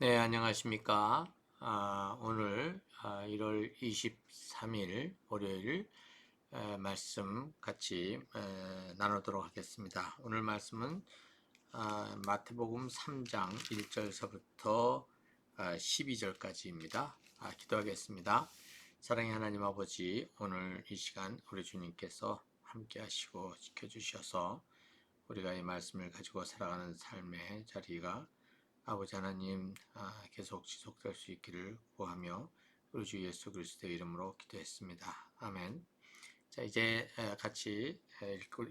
네, 안녕하십니까. 아, 오늘 아, 1월 23일 월요일 에, 말씀 같이 에, 나누도록 하겠습니다. 오늘 말씀은 아, 마태복음 3장 1절서부터 아, 12절까지입니다. 아, 기도하겠습니다. 사랑의 하나님 아버지, 오늘 이 시간 우리 주님께서 함께 하시고 지켜주셔서 우리가 이 말씀을 가지고 살아가는 삶의 자리가 아버지 하나님 아, 계속 지속될 수 있기를 구하며 우리 주 예수 그리스도의 이름으로 기도했습니다. 아멘. 자 이제 같이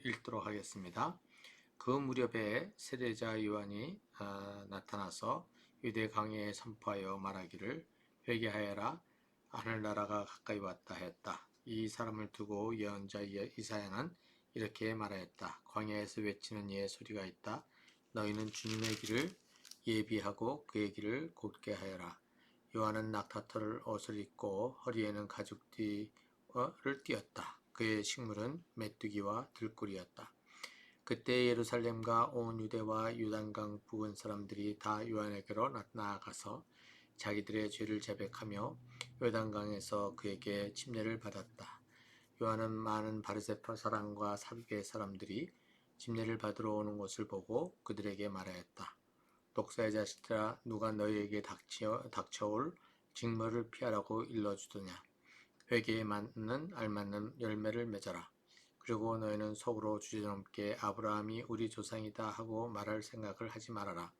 읽도록 하겠습니다. 그 무렵에 세례자 요한이 아, 나타나서 유대 강해에 선포하여 말하기를 회개하여라 하늘나라가 가까이 왔다 했다. 이 사람을 두고 예언자 이사야는 이렇게 말하였다. 광야에서 외치는 이의 소리가 있다. 너희는 주님의 길을 예비하고 그의 길을 곧게 하여라. 요한은 낙타털을 옷을 입고 허리에는 가죽띠를 띄었다. 그의 식물은 메뚜기와 들꿀이었다. 그때 예루살렘과 온 유대와 유단강 부근 사람들이 다 요한에게로 나아가서 자기들의 죄를 자백하며 요단강에서 그에게 침례를 받았다. 요한은 많은 바르세파 사람과 사두개 사람들이 침례를 받으러 오는 것을 보고 그들에게 말하였다. 독사의 자식들아 누가 너희에게 닥쳐, 닥쳐올 직무를 피하라고 일러주더냐? 회개에 맞는 알맞는 열매를 맺어라. 그리고 너희는 속으로 주제넘게 아브라함이 우리 조상이다 하고 말할 생각을 하지 말아라.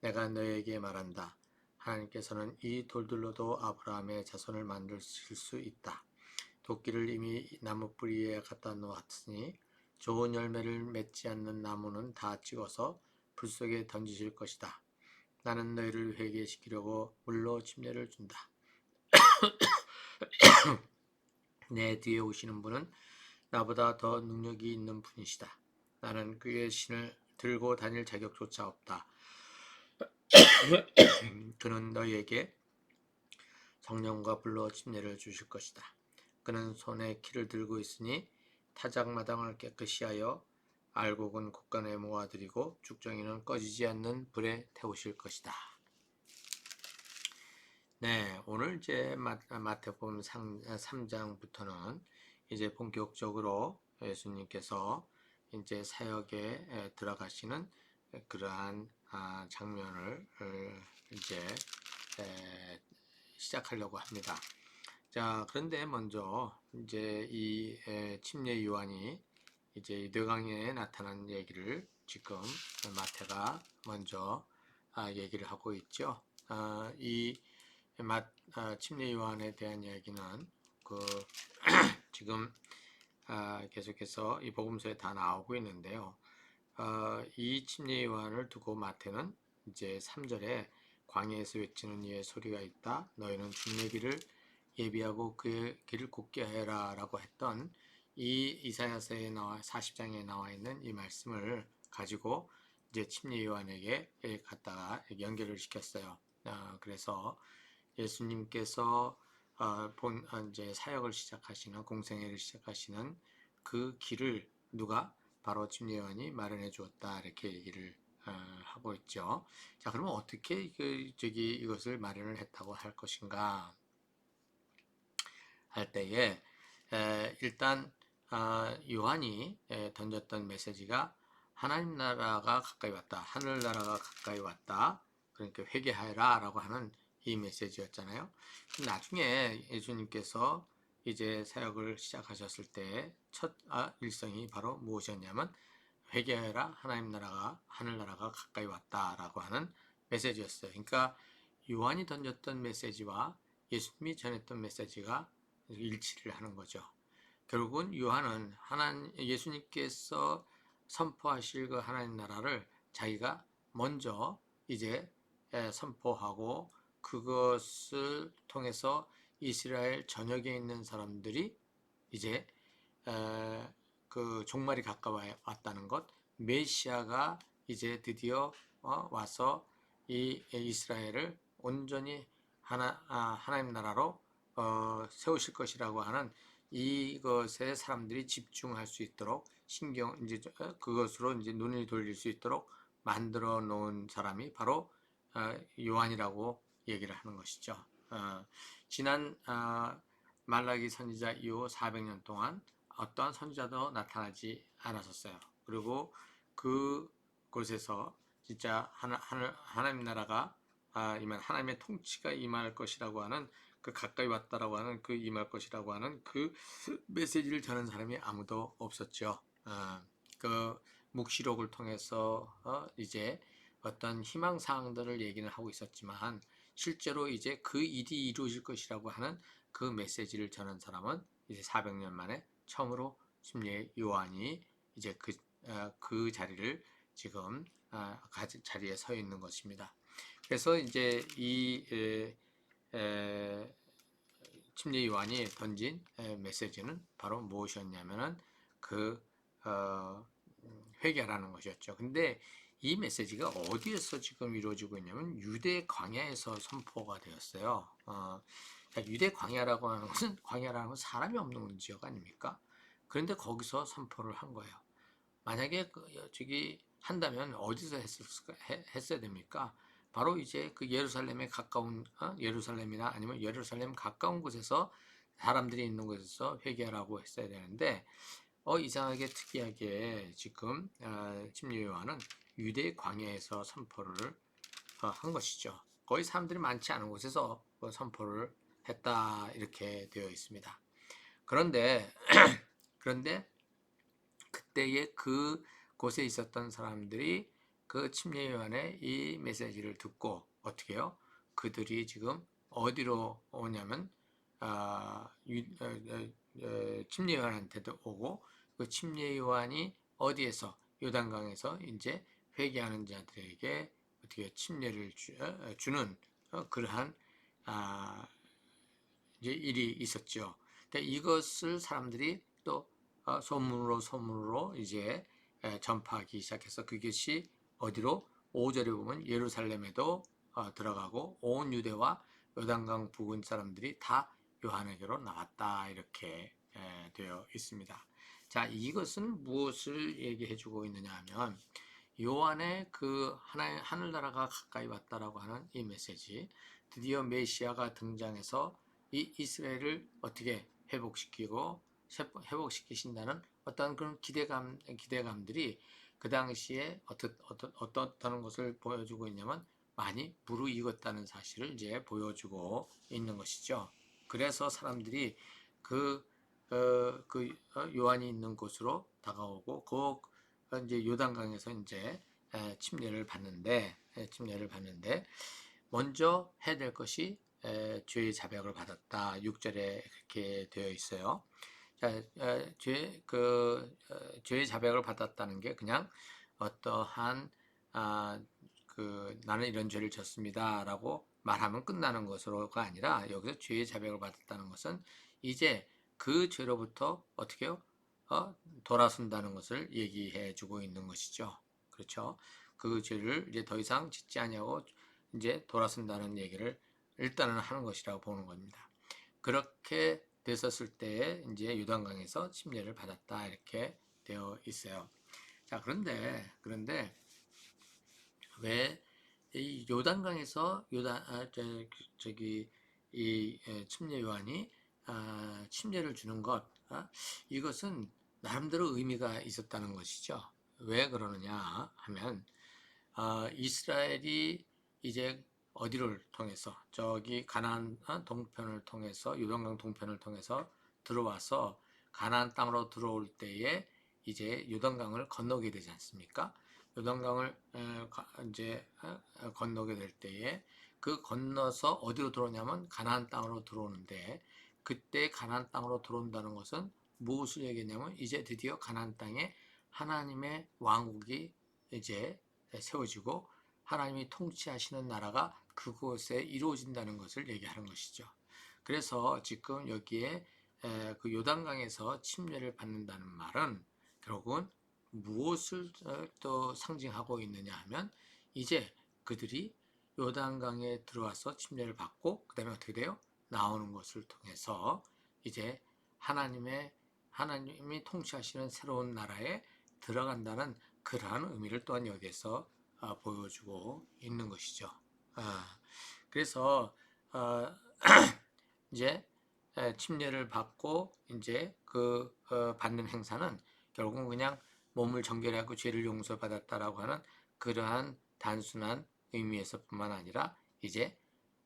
내가 너희에게 말한다. 하나님께서는 이 돌들로도 아브라함의 자손을 만드실 수 있다. 도끼를 이미 나무 뿌리에 갖다 놓았으니 좋은 열매를 맺지 않는 나무는 다 찍어서 불 속에 던지실 것이다. 나는 너희를 회개시키려고 물로 침례를 준다. 내 뒤에 오시는 분은 나보다 더 능력이 있는 분이시다. 나는 그의 신을 들고 다닐 자격조차 없다. 그는 너희에게 성령과 불로 침례를 주실 것이다. 그는 손에 키를 들고 있으니 타작마당을 깨끗이 하여 알곡은 곡간에 모아드리고 죽정이는 꺼지지 않는 불에 태우실 것이다. 네, 오늘 이제 마태복음 3장부터는 이제 본격적으로 예수님께서 이제 사역에 들어가시는 그러한 아, 장면을 이제 시작하려고 합니다. 자, 그런데 먼저 이제 이 침례 요한이 이제 뇌강에 나타난 얘기를 지금 마태가 먼저 아, 얘기를 하고 있죠. 아, 이 마, 아, 침례 요한에 대한 이야기는 그 지금 계속해서 이 복음서에 다 나오고 있는데요. 이 침례 요한을 두고 마태는 이제 3절에 광야에서 외치는 이의 소리가 있다. 너희는 길을 예비하고 그의 길을 굳게 해라 라고 했던 이 이사야서에 나와 40장에 나와 있는 이 말씀을 가지고 이제 침례 요한에게 갖다가 연결을 시켰어요. 아, 그래서 예수님께서 아, 본 아, 이제 사역을 시작하시는 공생애를 시작하시는 그 길을 누가 바로 침례 요한이 마련해 주었다 이렇게 얘기를 하고 있죠. 자, 그러면 어떻게 그 저기 이것을 마련을 했다고 할 것인가 할 때에 일단 아, 요한이 예, 던졌던 메시지가 하나님 나라가 가까이 왔다. 하늘 나라가 가까이 왔다. 그러니까 회개하여라 라고 하는 이 메시지였잖아요. 나중에 예수님께서 이제 사역을 시작하셨을 때첫 아, 일성이 바로 무엇이었냐면 회개하여라 하나님 나라가 하늘 나라가 가까이 왔다라고 하는 메시지였어요. 그러니까 요한이 던졌던 메시지와 예수님이 전했던 메시지가 일치를 하는 거죠. 결국은 요한은 하나님 예수님께서 선포하실 그 하나님 나라를 자기가 먼저 이제 선포하고 그것을 통해서 이스라엘 전역에 있는 사람들이 이제 그 종말이 가까워 왔다는 것, 메시아가 이제 드디어 어, 와서 이 이스라엘을 온전히 하나 아, 하나님 나라로 어, 세우실 것이라고 하는 이것에 사람들이 집중할 수 있도록 신경 이제 어, 그것으로 이제 눈을 돌릴 수 있도록 만들어 놓은 사람이 바로 어, 요한이라고 얘기를 하는 것이죠. 어, 지난 어, 말라기 선지자 이후 400년 동안 어떠한 선지자도 나타나지 않았었어요. 그리고 그 곳에서 진짜 하나, 하늘, 하나님 나라가 아, 임한 하나님의 통치가 임할 것이라고 하는 그 가까이 왔다라고 하는 그 임할 것이라고 하는 그 메시지를 전한 사람이 아무도 없었죠. 아, 그 묵시록을 통해서 어, 이제 어떤 희망 사항들을 얘기는 하고 있었지만 실제로 이제 그 일이 이루어질 것이라고 하는 그 메시지를 전한 사람은 이제 400년 만에 처음으로 심리의 요한이 이제 그, 어, 그 자리를 지금 어, 자리에 서 있는 것입니다. 그래서 이제 이 침례 요한이 던진 에, 메시지는 바로 무엇이었냐면은 그 어, 회개라는 것이었죠. 근데 이 메시지가 어디에서 지금 이루어지고 있냐면 유대 광야에서 선포가 되었어요. 어, 유대 광야라고 하는 것은 광야라는 것은 사람이 없는 지역 아닙니까? 그런데 거기서 선포를 한 거예요. 만약에 그, 저기 한다면 어디서 했을까, 했어야 됩니까? 바로 이제 그 예루살렘에 가까운 어? 예루살렘이나 아니면 예루살렘 가까운 곳에서 사람들이 있는 곳에서 회개하라고 했어야 되는데 어 이상하게 특이하게 지금 어, 침례 요한은 유대 광야에서 선포를 어, 한 것이죠. 거의 사람들이 많지 않은 곳에서 그 선포를 했다 이렇게 되어 있습니다. 그런데 그런데 그때의 그 곳에 있었던 사람들이 그 침례 요한의 이 메시지를 듣고 어떻게 해요? 그들이 지금 어디로 오냐면 아, 유, 어, 어, 어, 침례 요한한테도 오고 그 침례 요한이 어디에서 요단강에서 이제 회개하는 자들에게 어떻게 침례를 주, 어, 주는 어, 그러한 아, 이제 일이 있었죠. 그러니까 이것을 사람들이 또 어, 소문으로 소문으로 이제 에, 전파하기 시작해서 그것이 어디로 5절에 보면 예루살렘에도 어, 들어가고 온 유대와 요단강 부근 사람들이 다 요한에게로 나왔다 이렇게 에, 되어 있습니다. 자 이것은 무엇을 얘기해 주고 있느냐 하면 요한의 그 하나의 하늘나라가 가까이 왔다라고 하는 이 메시지 드디어 메시아가 등장해서 이 이스라엘을 어떻게 회복시키고 회복시키신다는 어떤 그런 기대감 기대감들이 그 당시에 어떻, 어떻, 어떻다는 것을 보여주고 있냐면 많이 무르익었다는 사실을 이제 보여주고 있는 것이죠. 그래서 사람들이 그, 어, 그 어, 요한이 있는 곳으로 다가오고 그 이제 요단강에서 이제 에, 침례를 받는데 에, 침례를 받는데 먼저 해야 될 것이 에, 죄의 자백을 받았다. 6절에 그렇게 되어 있어요. 자, 죄, 그, 어, 죄의 자백을 받았다는 게 그냥 어떠한, 아, 그, 나는 이런 죄를 졌습니다. 라고 말하면 끝나는 것으로가 아니라 여기서 죄의 자백을 받았다는 것은 이제 그 죄로부터 어떻게 요 어? 돌아선다는 것을 얘기해 주고 있는 것이죠. 그렇죠. 그 죄를 이제 더 이상 짓지 아니하고 이제 돌아선다는 얘기를 일단은 하는 것이라고 보는 겁니다. 그렇게 됐었을 때에 이제 유단강에서 침례를 받았다 이렇게 되어 있어요. 자 그런데 그런데 왜 이 요단강에서 요단 아, 저, 저기 이 침례 요한이 아, 침례를 주는 것 아, 이것은 나름대로 의미가 있었다는 것이죠. 왜 그러느냐 하면 아, 이스라엘이 이제 어디를 통해서 저기 가나안 어, 동편을 통해서 요단강 동편을 통해서 들어와서 가나안 땅으로 들어올 때에 이제 요단강을 건너게 되지 않습니까? 요단강을 이제 어, 건너게 될 때에 그 건너서 어디로 들어오냐면 가나안 땅으로 들어오는데 그때 가나안 땅으로 들어온다는 것은 무엇을 얘기했냐면 이제 드디어 가나안 땅에 하나님의 왕국이 이제 세워지고 하나님이 통치하시는 나라가 그곳에 이루어진다는 것을 얘기하는 것이죠. 그래서 지금 여기에 그 요단강에서 침례를 받는다는 말은 결국은 무엇을 어, 또 상징하고 있느냐 하면 이제 그들이 요단강에 들어와서 침례를 받고 그 다음에 어떻게 돼요? 나오는 것을 통해서 이제 하나님의 하나님이 통치하시는 새로운 나라에 들어간다는 그러한 의미를 또한 여기에서 어, 보여주고 있는 것이죠. 아, 그래서 어, 이제 에, 침례를 받고 이제 그 어, 받는 행사는 결국은 그냥 몸을 정결하고 죄를 용서받았다라고 하는 그러한 단순한 의미에서뿐만 아니라 이제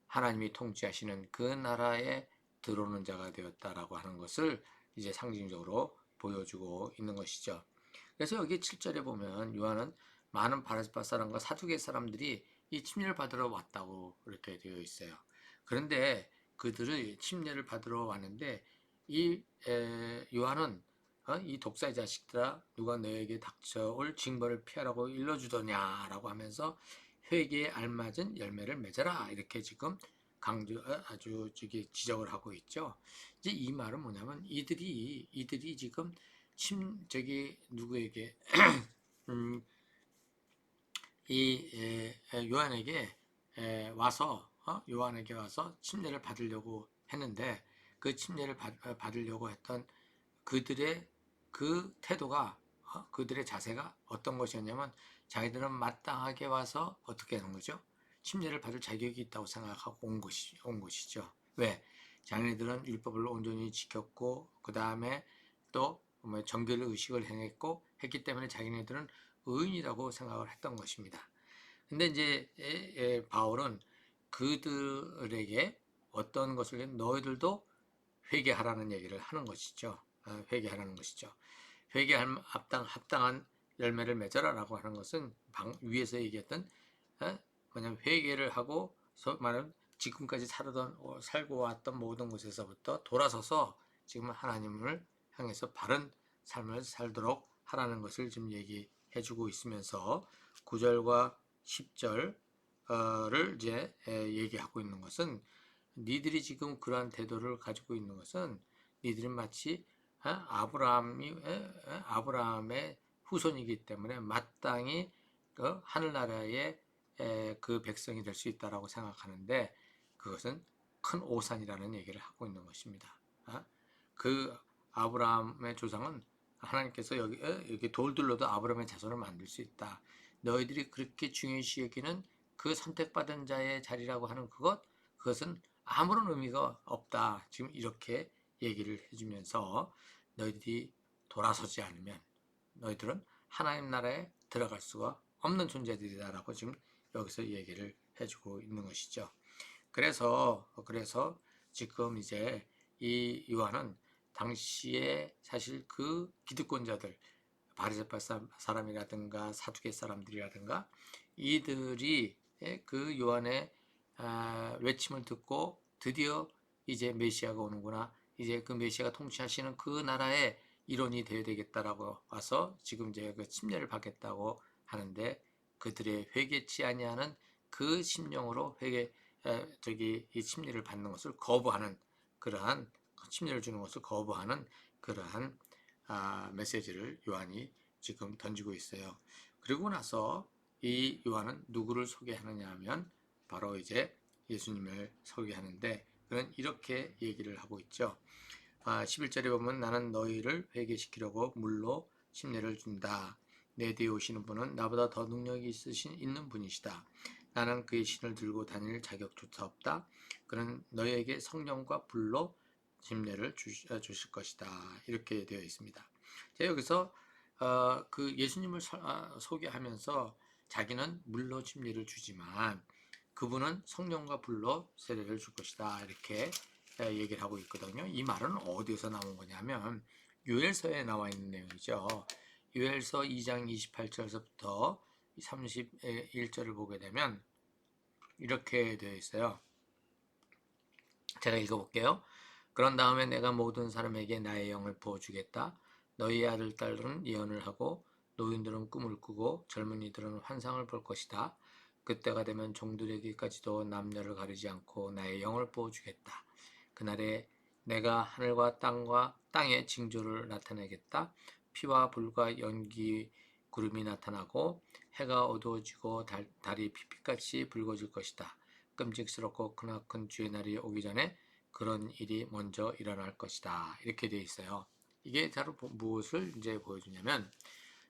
하나님이 통치하시는 그 나라에 들어오는 자가 되었다라고 하는 것을 이제 상징적으로 보여주고 있는 것이죠. 그래서 여기 7절에 보면 요한은 많은 바리새파 사람과 사두개 사람들이 이 침례를 받으러 왔다고 이렇게 되어 있어요. 그런데 그들의 침례를 받으러 왔는데 이 에, 요한은 어? 이 독사의 자식들아 누가 너에게 닥쳐올 징벌을 피하라고 일러주더냐라고 하면서 회개에 알맞은 열매를 맺어라 이렇게 지금 강조 어, 아주 저기 지적을 하고 있죠. 이제 이 말은 뭐냐면 이들이 이들이 지금 침 저기 누구에게 음, 이 요한에게 에, 와서 어? 요한에게 와서 침례를 받으려고 했는데 그 침례를 받, 어, 받으려고 했던 그들의 그 태도가 어? 그들의 자세가 어떤 것이었냐면 자기들은 마땅하게 와서 어떻게 하는 거죠? 침례를 받을 자격이 있다고 생각하고 온 것이 온 것이죠. 왜? 자기네들은 율법을 온전히 지켰고 그 다음에 또뭐 정결 의식을 행했고 했기 때문에 자기네들은 의인이라고 생각을 했던 것입니다. 근데 이제 바울은 그들에게 어떤 것을 너희들도 회개하라는 얘기를 하는 것이죠. 어, 회개하라는 것이죠. 회개할 합당 합당한 열매를 맺어라라고 하는 것은 방, 위에서 얘기했던 어? 뭐냐면 회개를 하고 말하면 지금까지 살던 어, 살고 왔던 모든 곳에서부터 돌아서서 지금 하나님을 향해서 바른 삶을 살도록 하라는 것을 지금 얘기 해주고 있으면서 9절과 10절을 이제 얘기하고 있는 것은 니들이 지금 그러한 태도를 가지고 있는 것은 니들은 마치 어, 아브라함이 아브라함의 후손이기 때문에 마땅히 그 하늘나라의 그 백성이 될 수 있다라고 생각하는데 그것은 큰 오산이라는 얘기를 하고 있는 것입니다. 어? 그 아브라함의 조상은 하나님께서 여기 여기 돌들로도 아브라함의 자손을 만들 수 있다. 너희들이 그렇게 중요시 여기는 그 선택받은 자의 자리라고 하는 그것 그것은 아무런 의미가 없다. 지금 이렇게 얘기를 해주면서 너희들이 돌아서지 않으면 너희들은 하나님 나라에 들어갈 수가 없는 존재들이다라고 지금 여기서 얘기를 해주고 있는 것이죠. 그래서 그래서 지금 이제 이 요한은 당시에 사실 그 기득권자들 바리새파 사람이라든가 사두개 사람들이라든가 이들이 그 요한의 아, 외침을 듣고 드디어 이제 메시아가 오는구나. 이제 그 메시아가 통치하시는 그 나라의 일원이 되어야 되겠다라고 와서 지금 이제 그 침례를 받겠다고 하는데 그들의 회개치 아니하는 그 심령으로 회개 에, 저기 이 침례를 받는 것을 거부하는 그러한 침례를 주는 것을 거부하는 그러한 아, 메시지를 요한이 지금 던지고 있어요. 그리고 나서 이 요한은 누구를 소개하느냐 하면 바로 이제 예수님을 소개하는데 그는 이렇게 얘기를 하고 있죠. 아, 11절에 보면 나는 너희를 회개시키려고 물로 침례를 준다. 내 뒤에 오시는 분은 나보다 더 능력이 있으신 있는 분이시다. 나는 그의 신을 들고 다닐 자격조차 없다. 그는 너희에게 성령과 불로 침례를 어, 주실 것이다. 이렇게 되어 있습니다. 자, 여기서 어, 그 예수님을 서, 어, 소개하면서 자기는 물로 침례를 주지만 그분은 성령과 불로 세례를 줄 것이다. 이렇게 얘기를 하고 있거든요. 이 말은 어디서 나온 거냐면 유엘서에 나와 있는 내용이죠. 유엘서 2장 28절에서부터 31절을 보게 되면 이렇게 되어 있어요. 제가 읽어볼게요. 그런 다음에 내가 모든 사람에게 나의 영을 부어주겠다. 너희 아들, 딸들은 예언을 하고 노인들은 꿈을 꾸고 젊은이들은 환상을 볼 것이다. 그때가 되면 종들에게까지도 남녀를 가리지 않고 나의 영을 부어주겠다. 그날에 내가 하늘과 땅과 땅의 징조를 나타내겠다. 피와 불과 연기 구름이 나타나고 해가 어두워지고 달, 달이 피피같이 붉어질 것이다. 끔찍스럽고 크나큰 주의 날이 오기 전에 그런 일이 먼저 일어날 것이다. 이렇게 되어 있어요. 이게 바로 무엇을 이제 보여주냐면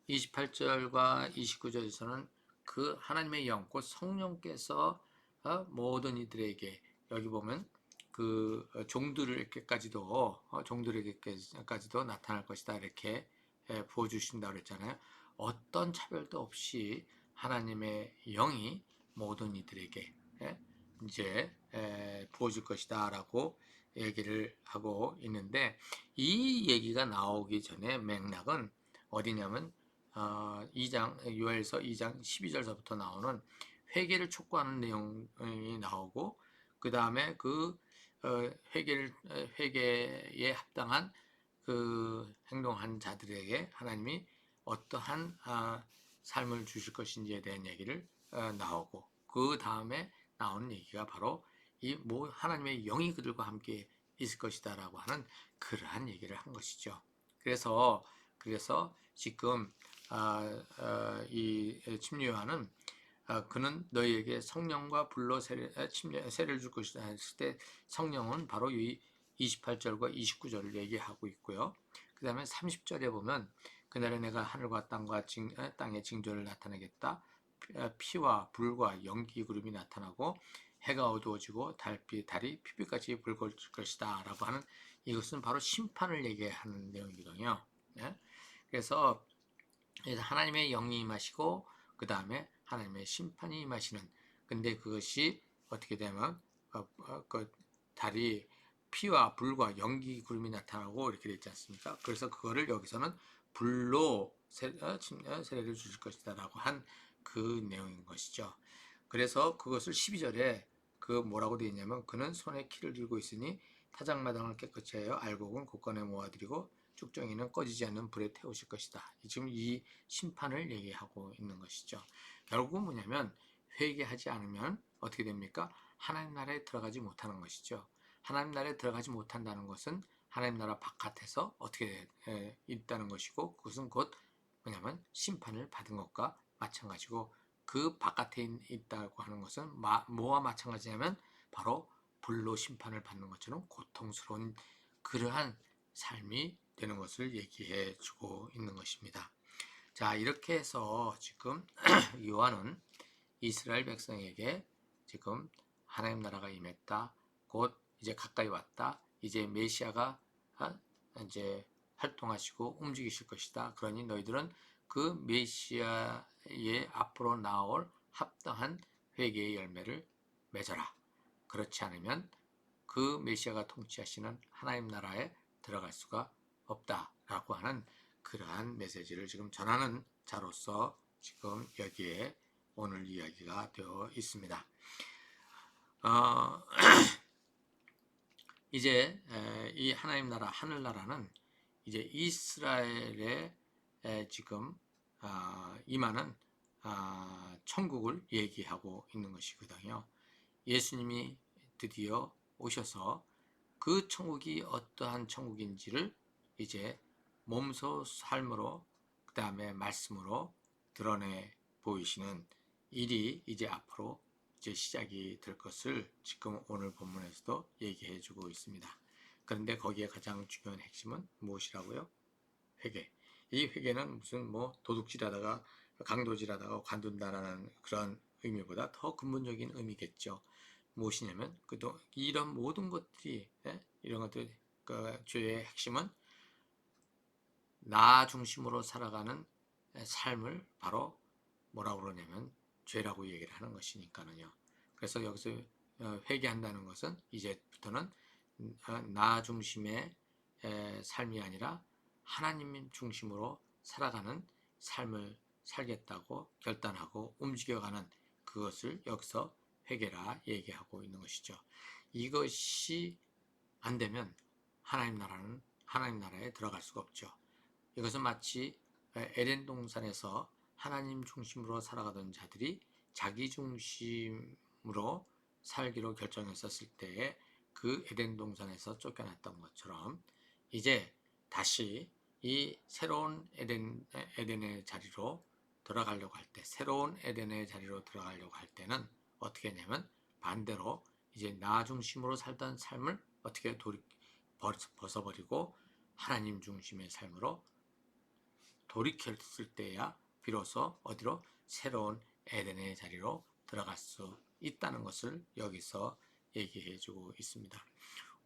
28절과 29절에서는 그 하나님의 영, 곧 성령께서 어, 모든 이들에게 여기 보면 그 어, 종들에게까지도 어, 종들에게까지도 나타날 것이다 이렇게 예, 부어주신다 그랬잖아요. 어떤 차별도 없이 하나님의 영이 모든 이들에게 예, 이제 에, 부어줄 것이다 라고 얘기를 하고 있는데 이 얘기가 나오기 전에 맥락은 어디냐면 어, 2장 요엘서 2장 12절서부터 나오는 회개를 촉구하는 내용이 나오고 그 다음에 그 어, 회개를 어, 회개에 합당한 그 행동한 자들에게 하나님이 어떠한 아, 삶을 주실 것인지에 대한 얘기를 어, 나오고 그 다음에 나오는 얘기가 바로 이 뭐 하나님의 영이 그들과 함께 있을 것이다라고 하는 그러한 얘기를 한 것이죠. 그래서 그래서 지금 아, 아, 이 침례요한은 아, 그는 너희에게 성령과 불로 세례, 아, 침례, 세례를 줄 것이다 했을 때 성령은 바로 이 28절과 29절을 얘기하고 있고요. 그 다음에 30절에 보면 그날에 내가 하늘과 땅과 징, 아, 땅의 징조를 나타내겠다. 아, 피와 불과 연기 구름이 나타나고 해가 어두워지고 달빛, 달이 피빛같이 붉을 것이다 라고 하는 이것은 바로 심판을 얘기하는 내용이거든요. 네? 그래서 하나님의 영이 임하시고 그 다음에 하나님의 심판이 임하시는 근데 그것이 어떻게 되면 어, 어, 그 달이 피와 불과 연기 구름이 나타나고 이렇게 되지 않습니까? 그래서 그거를 여기서는 불로 세, 어, 어, 세례를 주실 것이다 라고 한 그 내용인 것이죠. 그래서 그것을 12절에 그 뭐라고 되어 있냐면 그는 손에 키를 들고 있으니 타작마당을 깨끗이 하여 알곡은 곳간에 모아드리고 쭉정이는 꺼지지 않는 불에 태우실 것이다. 지금 이 심판을 얘기하고 있는 것이죠. 결국은 뭐냐면 회개하지 않으면 어떻게 됩니까? 하나님 나라에 들어가지 못하는 것이죠. 하나님 나라에 들어가지 못한다는 것은 하나님 나라 바깥에서 어떻게 있다는 것이고 그것은 곧 뭐냐면 심판을 받은 것과 마찬가지고 그 바깥에 있다고 하는 것은 뭐와 마찬가지냐면 바로 불로 심판을 받는 것처럼 고통스러운 그러한 삶이 되는 것을 얘기해 주고 있는 것입니다. 자, 이렇게 해서 지금 요한은 이스라엘 백성에게 지금 하나님 나라가 임했다. 곧 이제 가까이 왔다. 이제 메시아가 이제 활동하시고 움직이실 것이다. 그러니 너희들은 그 메시아 의 앞으로 나올 합당한 회개의 열매를 맺어라. 그렇지 않으면 그 메시아가 통치하시는 하나님 나라에 들어갈 수가 없다라고 하는 그러한 메시지를 지금 전하는 자로서 지금 여기에 오늘 이야기가 되어 있습니다. 어, 이제 이 하나님 나라 하늘 나라는 이제 이스라엘의 지금 아, 임하는 아, 천국을 얘기하고 있는 것이거든요. 예수님이 드디어 오셔서 그 천국이 어떠한 천국인지를 이제 몸소 삶으로 그 다음에 말씀으로 드러내 보이시는 일이 이제 앞으로 이제 시작이 될 것을 지금 오늘 본문에서도 얘기해 주고 있습니다. 그런데 거기에 가장 중요한 핵심은 무엇이라고요? 회개. 이 회개는 무슨 뭐 도둑질하다가 강도질하다가 관둔다라는 그런 의미보다 더 근본적인 의미겠죠. 무엇이냐면 그동 이런 모든 것들이 예? 이런 것들 그 죄의 핵심은 나 중심으로 살아가는 삶을 바로 뭐라고 그러냐면 죄라고 얘기를 하는 것이니까는요. 그래서 여기서 어, 회개한다는 것은 이제부터는 어, 나 중심의 삶이 아니라 하나님 중심으로 살아가는 삶을 살겠다고 결단하고 움직여가는 그것을 여기서 회개라 얘기하고 있는 것이죠. 이것이 안 되면 하나님 나라는 하나님 나라에 들어갈 수가 없죠. 이것은 마치 에덴 동산에서 하나님 중심으로 살아가던 자들이 자기 중심으로 살기로 결정했었을 때에 그 에덴 동산에서 쫓겨났던 것처럼 이제 다시 이 새로운 에덴, 에덴의 자리로 들어가려고 할 때, 새로운 에덴의 자리로 들어가려고 할 때는 어떻게 했냐면 반대로 이제 나 중심으로 살던 삶을 어떻게 돌이, 벗어버리고 하나님 중심의 삶으로 돌이켰을 때야 비로소 어디로 새로운 에덴의 자리로 들어갈 수 있다는 것을 여기서 얘기해 주고 있습니다.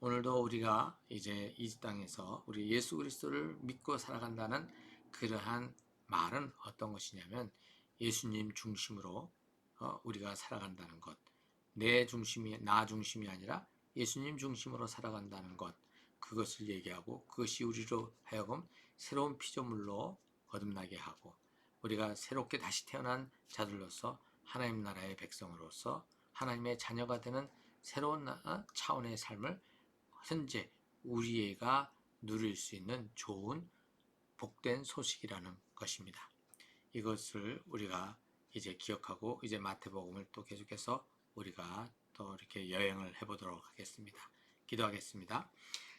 오늘도 우리가 이제 이 땅에서 우리 예수 그리스도를 믿고 살아간다는 그러한 말은 어떤 것이냐면 예수님 중심으로 어, 우리가 살아간다는 것. 내 중심이 나 중심이 아니라 예수님 중심으로 살아간다는 것. 그것을 얘기하고 그것이 우리로 하여금 새로운 피조물로 거듭나게 하고 우리가 새롭게 다시 태어난 자들로서 하나님 나라의 백성으로서 하나님의 자녀가 되는 새로운 나- 차원의 삶을 현재 우리가 누릴 수 있는 좋은 복된 소식이라는 것입니다. 이것을 우리가 이제 기억하고 이제 마태복음을 또 계속해서 우리가 또 이렇게 여행을 해보도록 하겠습니다. 기도하겠습니다.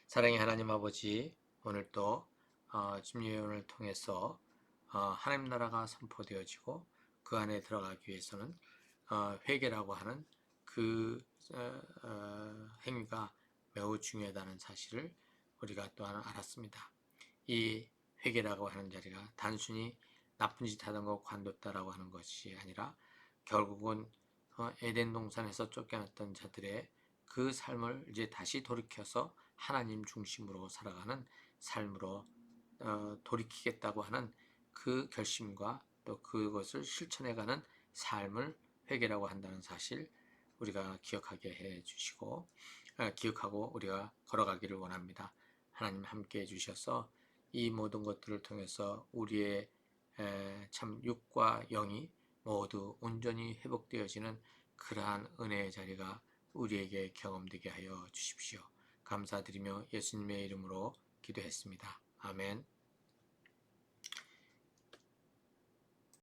사랑의 하나님 아버지 오늘 또 어, 주님을 통해서 어, 하나님 나라가 선포되어지고 그 안에 들어가기 위해서는 어, 회개라고 하는 그 어, 어, 행위가 매우 중요하다는 사실을 우리가 또한 알았습니다. 이 회개라고 하는 자리가 단순히 나쁜 짓 하던 거 관뒀다라고 하는 것이 아니라 결국은 어, 에덴 동산에서 쫓겨났던 자들의 그 삶을 이제 다시 돌이켜서 하나님 중심으로 살아가는 삶으로 어, 돌이키겠다고 하는 그 결심과 또 그것을 실천해가는 삶을 회개라고 한다는 사실 우리가 기억하게 해 주시고 어, 기억하고 우리가 걸어가기를 원합니다. 하나님 함께 해 주셔서 이 모든 것들을 통해서 우리의 에, 참 육과 영이 모두 온전히 회복되어지는 그러한 은혜의 자리가 우리에게 경험되게 하여 주십시오. 감사드리며 예수님의 이름으로 기도했습니다. 아멘.